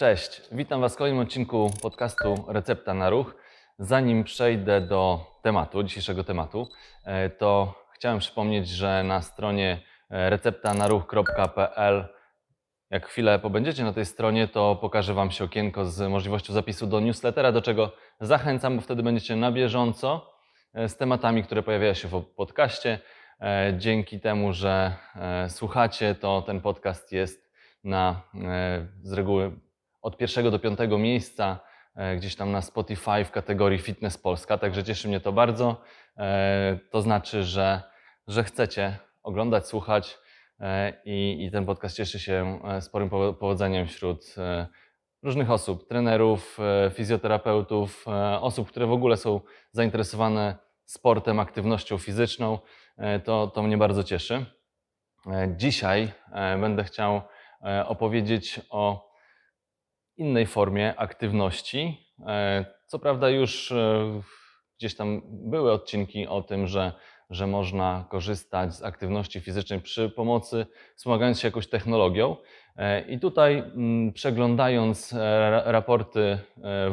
Cześć, witam Was w kolejnym odcinku podcastu Recepta na Ruch. Zanim przejdę do tematu, dzisiejszego tematu, e, to chciałem przypomnieć, że na stronie e, receptanaruch.pl jak chwilę pobędziecie na tej stronie, to pokaże Wam się okienko z możliwością zapisu do newslettera, do czego zachęcam, bo wtedy będziecie na bieżąco e, z tematami, które pojawiają się w podcaście. Dzięki temu, że słuchacie, to ten podcast jest na z reguły od pierwszego do piątego miejsca e, gdzieś tam na Spotify w kategorii Fitness Polska, także cieszy mnie to bardzo. E, To znaczy, że, że chcecie oglądać, słuchać e, i, i ten podcast cieszy się sporym powo- powodzeniem wśród różnych osób, trenerów, fizjoterapeutów, osób, które w ogóle są zainteresowane sportem, aktywnością fizyczną. To, to mnie bardzo cieszy. Dzisiaj będę chciał opowiedzieć o innej formie aktywności. E, Co prawda, już e, gdzieś tam były odcinki o tym, że, że można korzystać z aktywności fizycznej przy pomocy, wspomagając się jakąś technologią. E, I tutaj, mm, przeglądając ra- raporty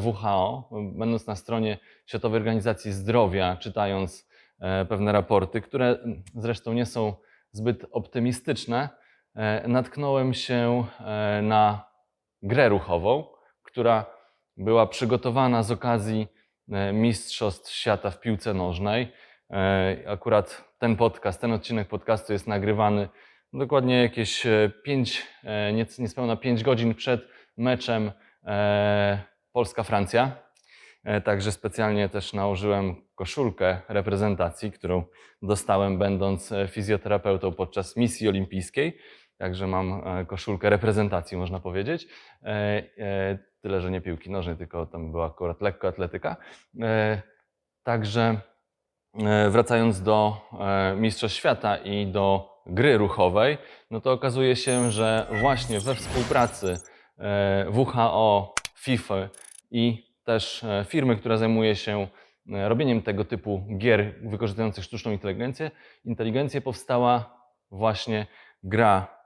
WHO, będąc na stronie Światowej Organizacji Zdrowia, czytając pewne raporty, które mm, zresztą nie są zbyt optymistyczne, natknąłem się na grę ruchową, która była przygotowana z okazji e, Mistrzostw Świata w piłce nożnej. E, Akurat ten podcast, ten odcinek podcastu jest nagrywany dokładnie jakieś 5, niespełna 5 godzin przed meczem e, Polska-Francja. E, Także specjalnie też nałożyłem koszulkę reprezentacji, którą dostałem będąc e, fizjoterapeutą podczas misji olimpijskiej. Także mam e, koszulkę reprezentacji, można powiedzieć. E, e, Tyle, że nie piłki nożnej, tylko tam była akurat lekkoatletyka. E, Także wracając do Mistrzostw Świata i do gry ruchowej, no to okazuje się, że właśnie we współpracy WHO, FIFA i też firmy, która zajmuje się robieniem tego typu gier wykorzystujących sztuczną inteligencję, inteligencję powstała właśnie gra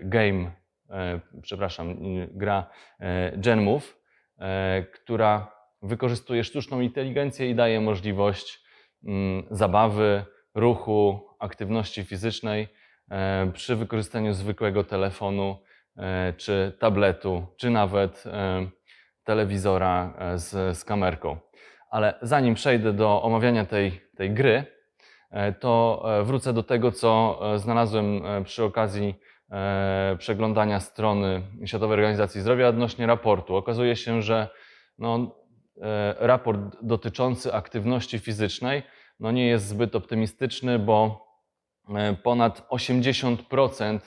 game, e, przepraszam, gra e, GenMove, e, która wykorzystuje sztuczną inteligencję i daje możliwość mm, zabawy, ruchu, aktywności fizycznej e, przy wykorzystaniu zwykłego telefonu e, czy tabletu, czy nawet e, telewizora e, z, z kamerką. Ale zanim przejdę do omawiania tej, tej gry, e, to e, wrócę do tego, co e, znalazłem e, przy okazji e, przeglądania strony Światowej Organizacji Zdrowia odnośnie raportu. Okazuje się, że no, e, raport dotyczący aktywności fizycznej no, nie jest zbyt optymistyczny, bo e, ponad 80%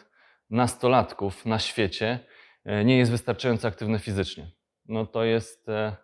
nastolatków na świecie e, nie jest wystarczająco aktywne fizycznie. No to jest e,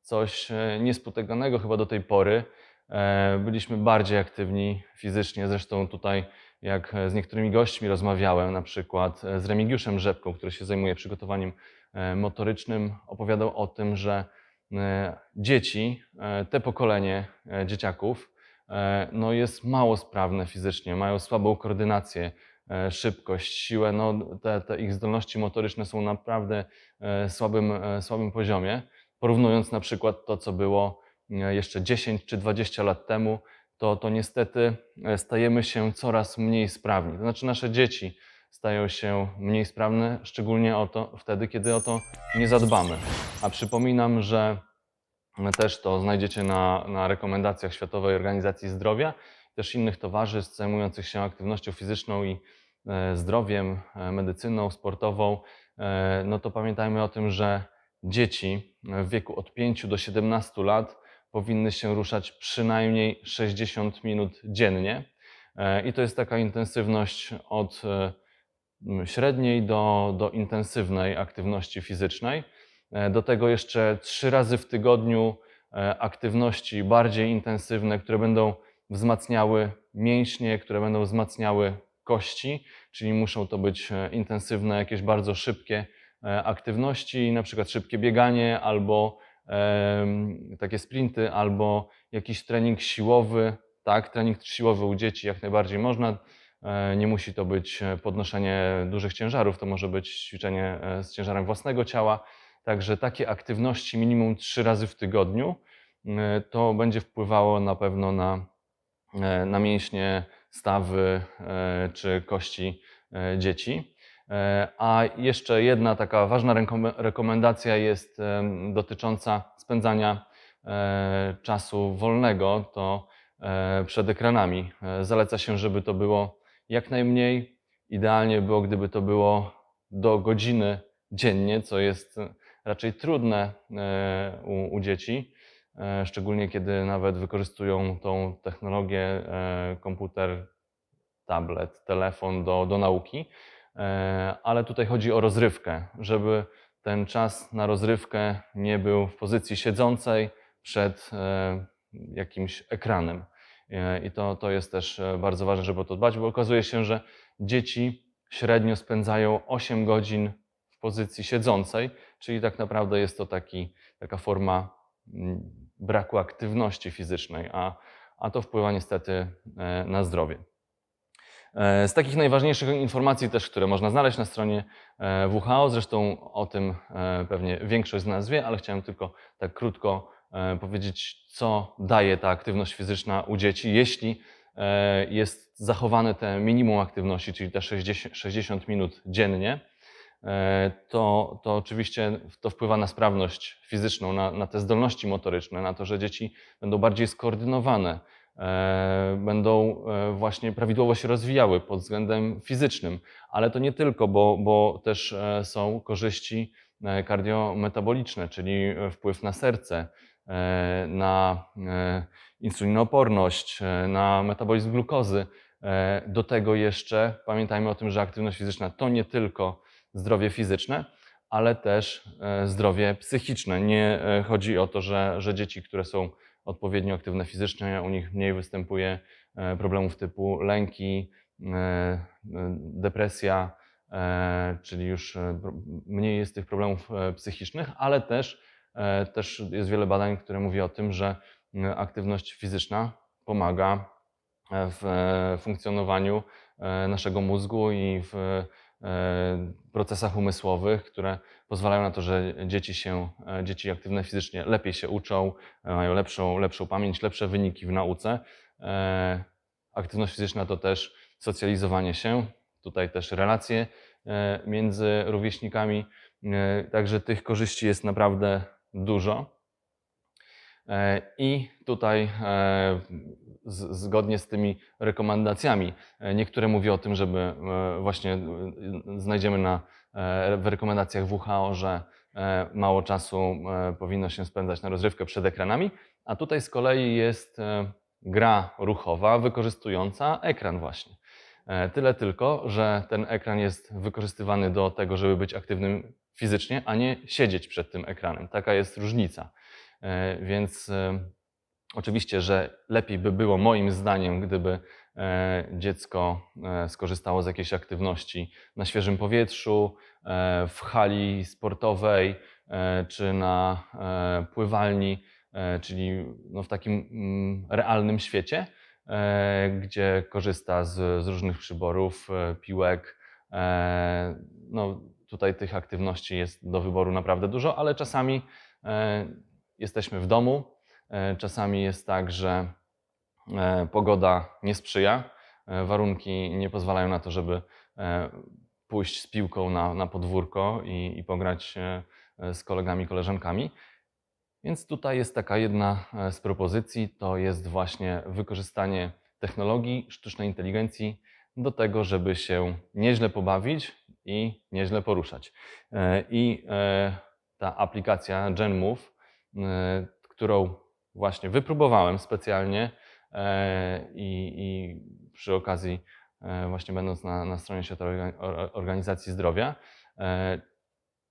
coś e, niespotykanego chyba do tej pory. E, Byliśmy bardziej aktywni fizycznie. Zresztą tutaj, jak z niektórymi gośćmi rozmawiałem, na przykład e, z Remigiuszem Rzepką, który się zajmuje przygotowaniem e, motorycznym, opowiadał o tym, że e, dzieci, e, te pokolenie e, dzieciaków, e, no jest mało sprawne fizycznie, mają słabą koordynację, e, szybkość, siłę. No, te, te ich zdolności motoryczne są naprawdę e, słabym, e, słabym poziomie. Porównując na przykład to, co było e, jeszcze 10 czy 20 lat temu, to, to niestety e, stajemy się coraz mniej sprawni. To znaczy nasze dzieci stają się mniej sprawne, szczególnie o to, wtedy, kiedy o to nie zadbamy. A przypominam, że też to znajdziecie na, na rekomendacjach Światowej Organizacji Zdrowia, też innych towarzystw zajmujących się aktywnością fizyczną i e, zdrowiem, e, medycyną sportową. E, no to pamiętajmy o tym, że dzieci w wieku od 5 do 17 lat powinny się ruszać przynajmniej 60 minut dziennie. E, I to jest taka intensywność od e, średniej do, do intensywnej aktywności fizycznej. E, Do tego jeszcze trzy razy w tygodniu aktywności bardziej intensywne, które będą wzmacniały mięśnie, które będą wzmacniały kości, czyli muszą to być intensywne, jakieś bardzo szybkie aktywności, na przykład szybkie bieganie albo takie sprinty, albo jakiś trening siłowy. Tak, trening siłowy u dzieci jak najbardziej można. E, Nie musi to być e, podnoszenie dużych ciężarów, to może być ćwiczenie e, z ciężarem własnego ciała. Także takie aktywności minimum trzy razy w tygodniu to będzie wpływało na pewno na, na mięśnie, stawy czy kości dzieci. E, A jeszcze jedna taka ważna rekom- rekomendacja jest dotycząca spędzania e, czasu wolnego, to e, przed ekranami. Zaleca się, żeby to było jak najmniej. Idealnie było, gdyby to było do godziny dziennie, co jest raczej trudne u, u dzieci, szczególnie kiedy nawet wykorzystują tą technologię komputer, tablet, telefon do, do nauki. E, Ale tutaj chodzi o rozrywkę, żeby ten czas na rozrywkę nie był w pozycji siedzącej przed e, jakimś ekranem. E, I to, to jest też bardzo ważne, żeby o to dbać, bo okazuje się, że dzieci średnio spędzają 8 godzin w pozycji siedzącej, czyli tak naprawdę jest to taki, taka forma mm, braku aktywności fizycznej, a, a to wpływa niestety na zdrowie. E, Z takich najważniejszych informacji też, które można znaleźć na stronie e, WHO, zresztą o tym e, pewnie większość z nas wie, ale chciałem tylko tak krótko powiedzieć, co daje ta aktywność fizyczna u dzieci, jeśli jest zachowane te minimum aktywności, czyli te 60, 60 minut dziennie, to, to oczywiście to wpływa na sprawność fizyczną, na, na te zdolności motoryczne, na to, że dzieci będą bardziej skoordynowane, będą e, właśnie prawidłowo się rozwijały pod względem fizycznym, ale to nie tylko, bo, bo też e, są korzyści e, kardiometaboliczne, czyli e, wpływ na serce, e, na e, insulinooporność, e, na metabolizm glukozy. E, Do tego jeszcze pamiętajmy o tym, że aktywność fizyczna to nie tylko zdrowie fizyczne, ale też e, zdrowie psychiczne. Nie e, chodzi o to, że, że dzieci, które są odpowiednio aktywne fizycznie, u nich mniej występuje e, problemów typu lęki, e, e, depresja, czyli już mniej jest tych problemów psychicznych, ale też, też jest wiele badań, które mówi o tym, że aktywność fizyczna pomaga w funkcjonowaniu naszego mózgu i w procesach umysłowych, które pozwalają na to, że dzieci się, e, dzieci aktywne fizycznie lepiej się uczą, e, mają lepszą, lepszą pamięć, lepsze wyniki w nauce. E, Aktywność fizyczna to też socjalizowanie się, tutaj też relacje e, między rówieśnikami, e, także tych korzyści jest naprawdę dużo. E, I tutaj e, zgodnie z tymi rekomendacjami, e, niektóre mówią o tym, żeby właśnie znajdziemy na, w rekomendacjach WHO, że mało czasu powinno się spędzać na rozrywkę przed ekranami, a tutaj z kolei jest gra ruchowa wykorzystująca ekran właśnie. Tyle tylko, że ten ekran jest wykorzystywany do tego, żeby być aktywnym fizycznie, a nie siedzieć przed tym ekranem. Taka jest różnica. E, Więc e, oczywiście, że lepiej by było moim zdaniem, gdyby e, dziecko skorzystało z jakiejś aktywności na świeżym powietrzu, w hali sportowej czy na pływalni, czyli no w takim mm, realnym świecie, gdzie korzysta z, z różnych przyborów, piłek. No, tutaj tych aktywności jest do wyboru naprawdę dużo, ale czasami jesteśmy w domu, e, czasami jest tak, że e, pogoda nie sprzyja, e, warunki nie pozwalają na to, żeby pójść z piłką na, na podwórko i, i pograć z kolegami, koleżankami. Więc tutaj jest taka jedna z propozycji, to jest właśnie wykorzystanie technologii sztucznej inteligencji do tego, żeby się nieźle pobawić i nieźle poruszać. I ta aplikacja GenMove, którą właśnie wypróbowałem specjalnie e, i, i przy okazji e, właśnie będąc na, na stronie Światowej Orga- Or- Organizacji Zdrowia, e,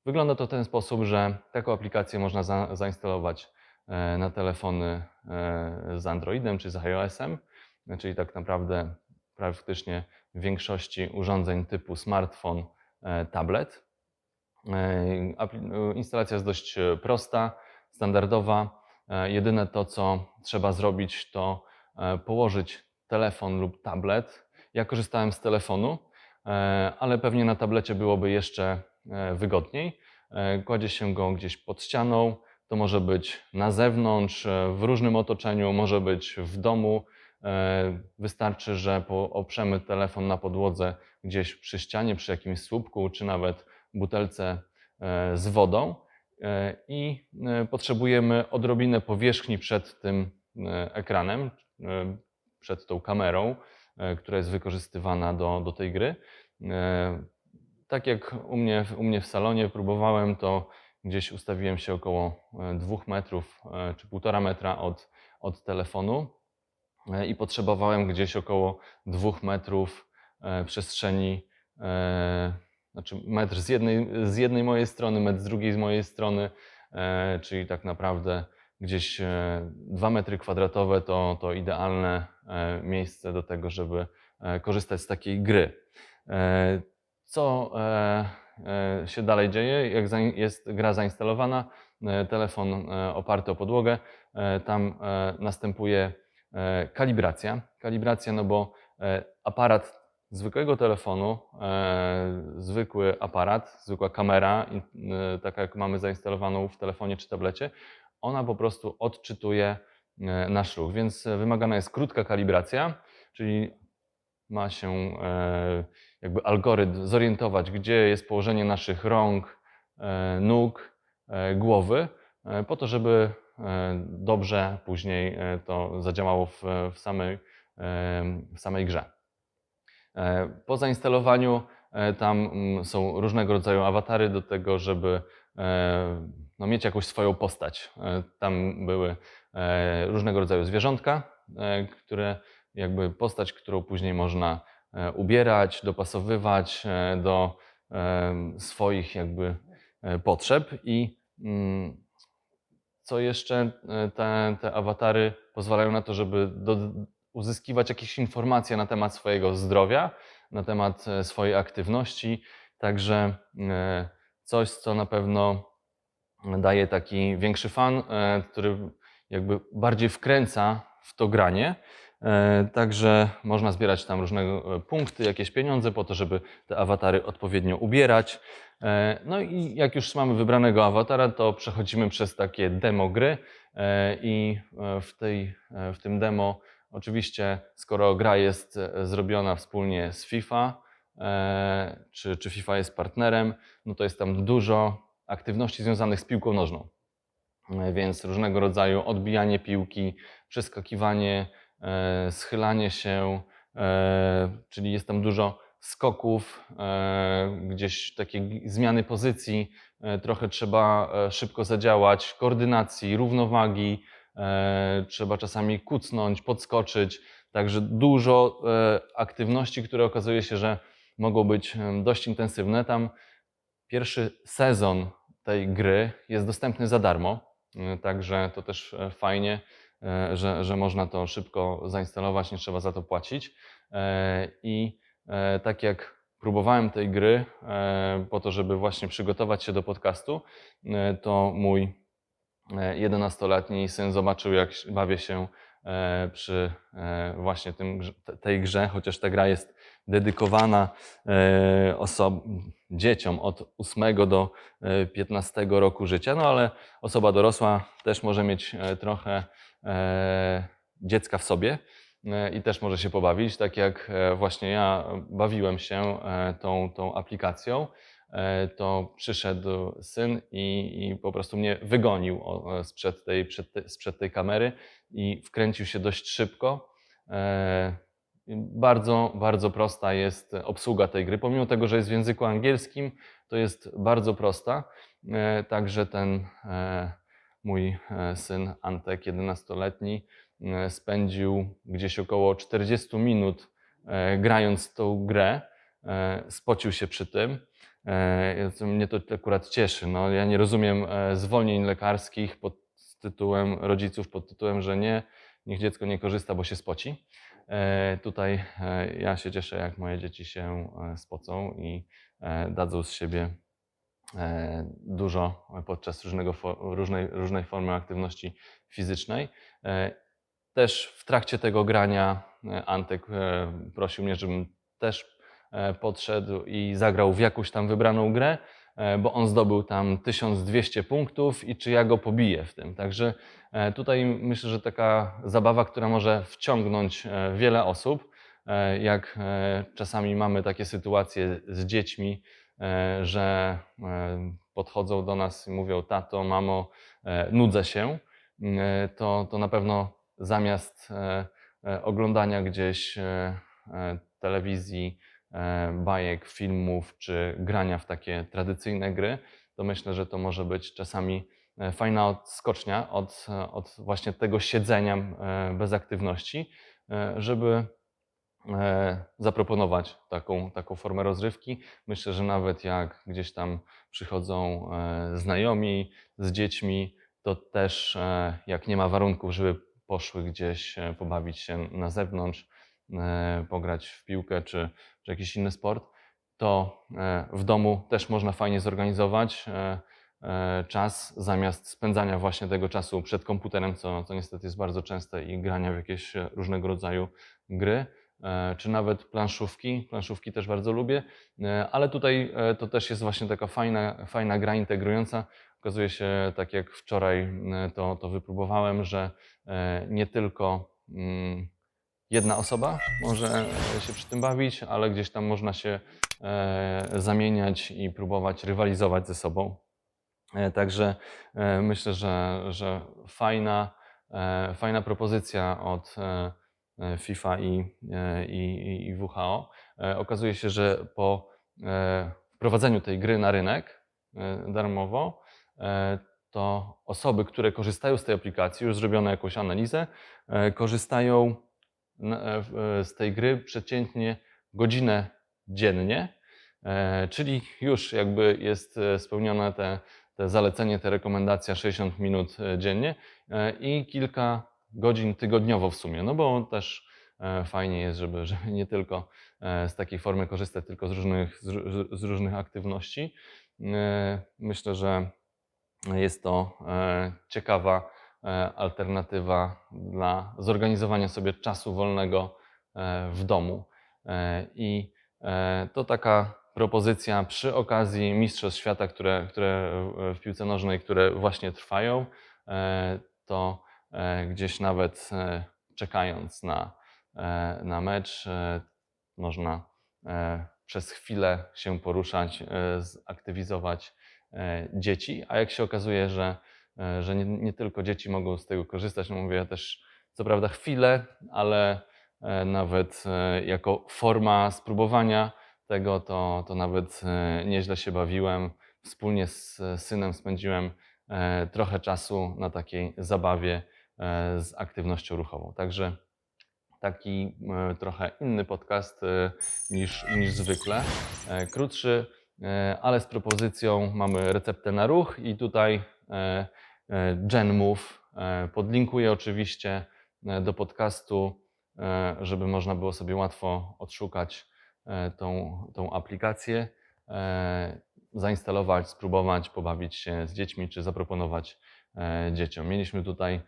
Wygląda to w ten sposób, że taką aplikację można za, zainstalować e, na telefony e, z Androidem czy z iOS-em, e, czyli tak naprawdę praktycznie w większości urządzeń typu smartfon, e, tablet. E, e, Instalacja jest dość e, prosta, standardowa. E, Jedyne to, co trzeba zrobić, to e, położyć telefon lub tablet. Ja korzystałem z telefonu, e, ale pewnie na tablecie byłoby jeszcze wygodniej. kładzie się go gdzieś pod ścianą. To może być na zewnątrz, w różnym otoczeniu, może być w domu. Wystarczy, że oprzemy telefon na podłodze gdzieś przy ścianie, przy jakimś słupku, czy nawet butelce z wodą i e, potrzebujemy odrobinę powierzchni przed tym e, ekranem, e, przed tą kamerą, e, która jest wykorzystywana do, do tej gry. E, Tak jak u mnie, u mnie w salonie próbowałem, to gdzieś ustawiłem się około e, dwóch metrów e, czy półtora metra od, od telefonu e, i potrzebowałem gdzieś około dwóch metrów e, przestrzeni, e, znaczy metr z jednej, z jednej mojej strony, metr z drugiej z mojej strony, e, czyli tak naprawdę gdzieś e, dwa metry kwadratowe to, to idealne e, miejsce do tego, żeby e, korzystać z takiej gry. E, Co e, e, się dalej dzieje? Jak jest gra zainstalowana, e, telefon e, oparty o podłogę, e, tam e, następuje e, kalibracja. Kalibracja, no bo e, aparat zwykłego telefonu, e, zwykły aparat, zwykła kamera, e, taka jak mamy zainstalowaną w telefonie czy tablecie, ona po prostu odczytuje e, nasz ruch, więc wymagana jest krótka kalibracja, czyli ma się jakby algorytm zorientować, gdzie jest położenie naszych rąk, nóg, głowy, po to, żeby dobrze później to zadziałało w, samej, w samej grze. E, Po zainstalowaniu e, tam mm, są różnego rodzaju awatary do tego, żeby e, no, mieć jakąś swoją postać. Tam były różnego rodzaju zwierzątka, które jakby postać, którą później można ubierać, dopasowywać do swoich jakby potrzeb i mm, co jeszcze, te, te awatary pozwalają na to, żeby do, uzyskiwać jakieś informacje na temat swojego zdrowia, na temat e, swojej aktywności, także e, coś, co na pewno daje taki większy fan, e, który jakby bardziej wkręca w to granie. Także można zbierać tam różne punkty, jakieś pieniądze po to, żeby te awatary odpowiednio ubierać. No i jak już mamy wybranego awatara, to przechodzimy przez takie demo gry i w, tej, w tym demo oczywiście, skoro gra jest e, zrobiona wspólnie z FIFA, e, czy, czy FIFA jest partnerem, no to jest tam dużo aktywności związanych z piłką nożną. E, Więc różnego rodzaju odbijanie piłki, przeskakiwanie, schylanie się, czyli jest tam dużo skoków, gdzieś takie g- zmiany pozycji, trochę trzeba szybko zadziałać, koordynacji, równowagi, trzeba czasami kucnąć, podskoczyć, także dużo e, aktywności, które okazuje się, że mogą być em, dość intensywne. Tam pierwszy sezon tej gry jest dostępny za darmo, także to też e, fajnie, e, że, że można to szybko zainstalować, nie trzeba za to płacić. E, I e, tak jak próbowałem tej gry e, po to, żeby właśnie przygotować się do podcastu, e, to mój e, 11-letni syn zobaczył, jak bawię się e, przy e, właśnie tym, tej grze, chociaż ta gra jest dedykowana e, dzieciom od 8 do e, 15 roku życia, no ale osoba dorosła też może mieć e, trochę e, dziecka w sobie e, i też może się pobawić, tak jak e, właśnie ja bawiłem się e, tą, tą aplikacją, e, to przyszedł syn i, i po prostu mnie wygonił o- sprzed tej, przed te, sprzed tej kamery i wkręcił się dość szybko. E, bardzo, bardzo prosta jest obsługa tej gry. Pomimo tego, że jest w języku angielskim, to jest bardzo prosta. E, Także ten e, mój e, syn Antek, 11-letni, e, spędził gdzieś około 40 minut e, grając tą grę. E, Spocił się przy tym. E, Mnie to akurat cieszy. No, ja nie rozumiem e, zwolnień lekarskich pod tytułem rodziców, pod tytułem, że nie, niech dziecko nie korzysta, bo się spoci. E, Tutaj ja się cieszę, jak moje dzieci się spocą i dadzą z siebie dużo podczas różnego, różnej, różnej formy aktywności fizycznej. Też w trakcie tego grania Antek prosił mnie, żebym też podszedł i zagrał w jakąś tam wybraną grę. e, bo on zdobył tam 1200 punktów i czy ja go pobiję w tym. Także e, tutaj myślę, że taka zabawa, która może wciągnąć e, wiele osób, e, jak e, czasami mamy takie sytuacje z dziećmi, e, że e, podchodzą do nas i mówią: Tato, mamo, e, nudzę się, e, to, to na pewno zamiast e, e, oglądania gdzieś e, e, telewizji, e, bajek, filmów czy grania w takie tradycyjne gry, to myślę, że to może być czasami e, fajna odskocznia od, e, od właśnie tego siedzenia e, bez aktywności, e, żeby e, zaproponować taką, taką formę rozrywki. Myślę, że nawet jak gdzieś tam przychodzą e, znajomi z dziećmi, to też e, jak nie ma warunków, żeby poszły gdzieś e, pobawić się na zewnątrz, e, pograć w piłkę czy, czy jakiś inny sport, to e, w domu też można fajnie zorganizować e, e, czas zamiast spędzania właśnie tego czasu przed komputerem, co, co niestety jest bardzo częste i grania w jakieś e, różnego rodzaju gry, e, czy nawet planszówki. Planszówki też bardzo lubię, e, ale tutaj e, to też jest właśnie taka fajna, fajna gra integrująca. Okazuje się, tak jak wczoraj e, to, to wypróbowałem, że e, nie tylko mm, jedna osoba może e, się przy tym bawić, ale gdzieś tam można się e, zamieniać i próbować rywalizować ze sobą. E, Także myślę, że, że fajna, fajna propozycja od FIFA i, i, i- WHO. Okazuje się, że po wprowadzeniu tej gry na rynek darmowo, to osoby, które korzystają z tej aplikacji, już zrobiono jakąś analizę, korzystają z tej gry przeciętnie godzinę dziennie, e, czyli już jakby jest e, spełnione te, te zalecenie, te rekomendacja 60 minut e, dziennie e, i kilka godzin tygodniowo w sumie, no bo też e, fajnie jest, żeby, żeby nie tylko e, z takiej formy korzystać, tylko z różnych, z, ró- z różnych aktywności. E, Myślę, że jest to e, ciekawa e, alternatywa dla zorganizowania sobie czasu wolnego e, w domu. E, I e, to taka propozycja przy okazji Mistrzostw Świata, które, które w piłce nożnej, które właśnie trwają, e, to e, gdzieś nawet e, czekając na, e, na mecz, e, można e, przez chwilę się poruszać, e, zaktywizować e, dzieci, a jak się okazuje, że, e, że nie, nie tylko dzieci mogą z tego korzystać, no mówię ja też co prawda chwilę, ale e, nawet e, jako forma spróbowania tego, to, to nawet e, nieźle się bawiłem. Wspólnie z e, synem spędziłem e, trochę czasu na takiej zabawie e, z aktywnością ruchową. Także taki e, trochę inny podcast e, niż, niż zwykle. E, Krótszy, e, ale z propozycją mamy receptę na ruch i tutaj e, e, GenMove. E, Podlinkuję oczywiście e, do podcastu, e, żeby można było sobie łatwo odszukać tą, tą aplikację, zainstalować, spróbować, pobawić się z dziećmi czy zaproponować dzieciom. Mieliśmy tutaj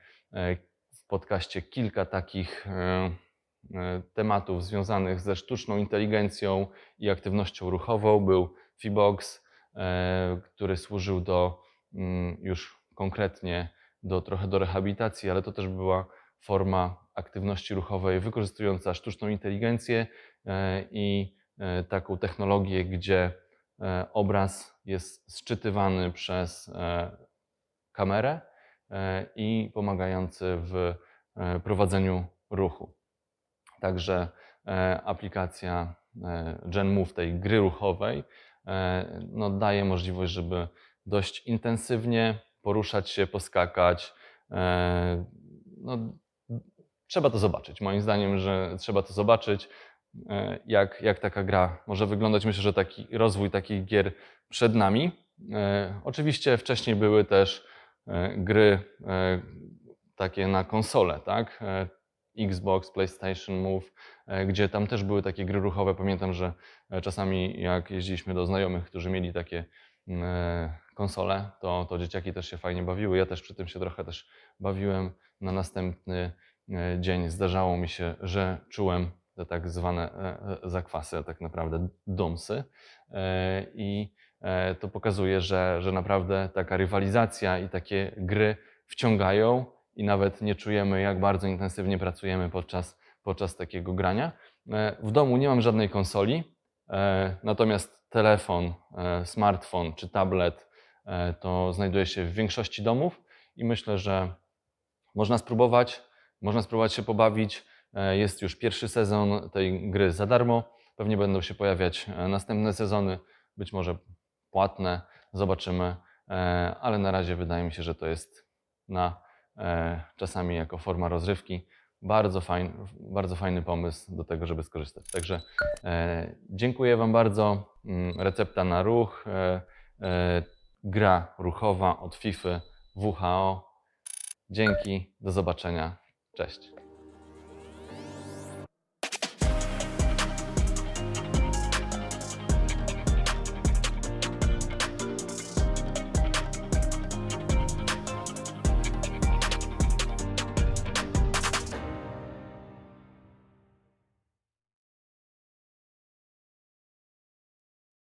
w podcaście kilka takich tematów związanych ze sztuczną inteligencją i aktywnością ruchową. Był Fibox, który służył do mm, już konkretnie do trochę do rehabilitacji, ale to też była forma aktywności ruchowej wykorzystująca sztuczną inteligencję e, i e, taką technologię, gdzie e, obraz jest sczytywany przez kamerę i pomagający w prowadzeniu ruchu. Także aplikacja GenMove, tej gry ruchowej, no, daje możliwość, żeby dość intensywnie poruszać się, poskakać. E, no, trzeba to zobaczyć. Moim zdaniem, że trzeba to zobaczyć, e, jak, jak taka gra może wyglądać. Myślę, że taki rozwój takich gier przed nami. E, Oczywiście wcześniej były też gry takie na konsole, tak? Xbox, PlayStation Move, gdzie tam też były takie gry ruchowe. Pamiętam, że czasami jak jeździliśmy do znajomych, którzy mieli takie konsole, to, to dzieciaki też się fajnie bawiły. Ja też przy tym się trochę też bawiłem. Na następny e, dzień zdarzało mi się, że czułem te tak zwane e, e, zakwasy, a tak naprawdę domsy. E, I e, to pokazuje, że, że naprawdę taka rywalizacja i takie gry wciągają i nawet nie czujemy, jak bardzo intensywnie pracujemy podczas, podczas takiego grania. E, W domu nie mam żadnej konsoli, e, natomiast telefon, e, smartfon czy tablet e, to znajduje się w większości domów i myślę, że można spróbować, można spróbować się pobawić. E, Jest już pierwszy sezon tej gry za darmo. Pewnie będą się pojawiać następne sezony, być może płatne, zobaczymy, ale na razie wydaje mi się, że to jest na czasami jako forma rozrywki bardzo fajny, bardzo fajny pomysł do tego, żeby skorzystać. Także e, dziękuję Wam bardzo. Mm, Recepta na ruch, e, e, gra ruchowa od FIFA WHO. Dzięki, do zobaczenia. Cześć.